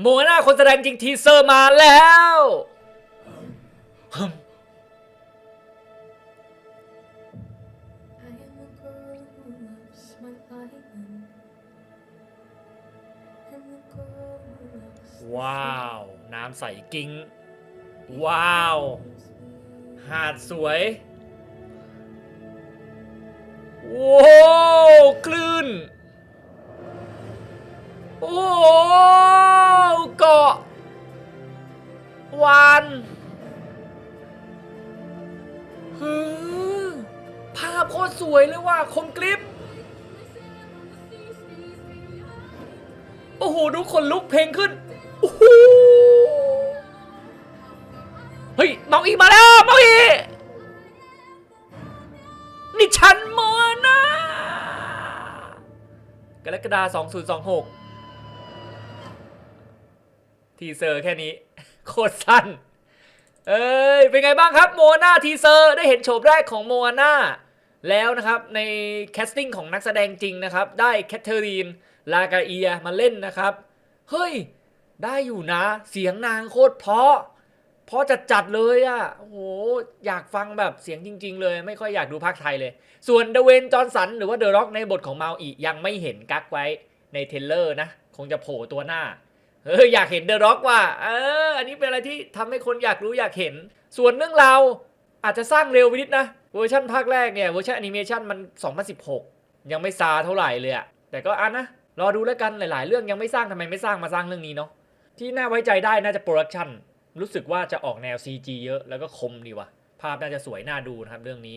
โมนาคนแสดงจริงทีเซอร์มาแล้วว้าว น้ำใสกิ้ง ว้าว หาดสวยโว้คลื่น โอ้ วานฮือภาพโคตรสวยเลยว่ะคมกริบโอ้โห ดูคนลุกเพลงขึ้นโอ้โหเฮ้ยเมาอีมาแล้วเมาอีนี่ฉันโมนากรกฎาคม2026 ทีเซอร์แค่นี้ โคตรสั้น เอ้ย เป็นไงบ้างครับโมนาทีเซอร์ได้เห็นโฉมแรกของโมนาแล้วนะครับ ในแคสติ้งของนักแสดงจริงนะครับ ได้แคทเธอรีน ลากาเอียมาเล่นนะครับ เฮ้ย ได้อยู่นะ เสียงนางโคตรเพาะ เพราะจัดจัดๆเลยอะ่ะโอ้โห อยากฟังแบบเสียงจริง ๆ เลย ไม่ค่อยอยากดูภาคไทยเลย ส่วนเดเวนจอห์นสันหรือว่าเดอะร็อกในบทของเมาอียังไม่เห็นกักไว้ในเทเลอร์นะ คงจะโผล่ตัวหน้า เอออยากเห็นเดอะร็อกว่ะเอออันนี้เป็นอะไรที่ทำให้คนอยากรู้อยากเห็น ส่วนเรื่องราวอาจจะสร้างเร็วไปนิดนะเวอร์ชันภาคแรกเนี่ยเวอร์ชันแอนิเมชันมัน 2016 ยังไม่ซาเท่าไหร่เลยอะแต่ก็อันนะรอดูแล้วกันหลาย ๆ เรื่องยังไม่สร้างทำไมไม่สร้างมาสร้างเรื่องนี้เนาะที่น่าไว้ใจได้น่าจะโปรดักชันรู้สึกว่าจะออกแนว CG เยอะแล้วก็คมดีว่ะภาพน่าจะสวยน่าดูนะครับเรื่องนี้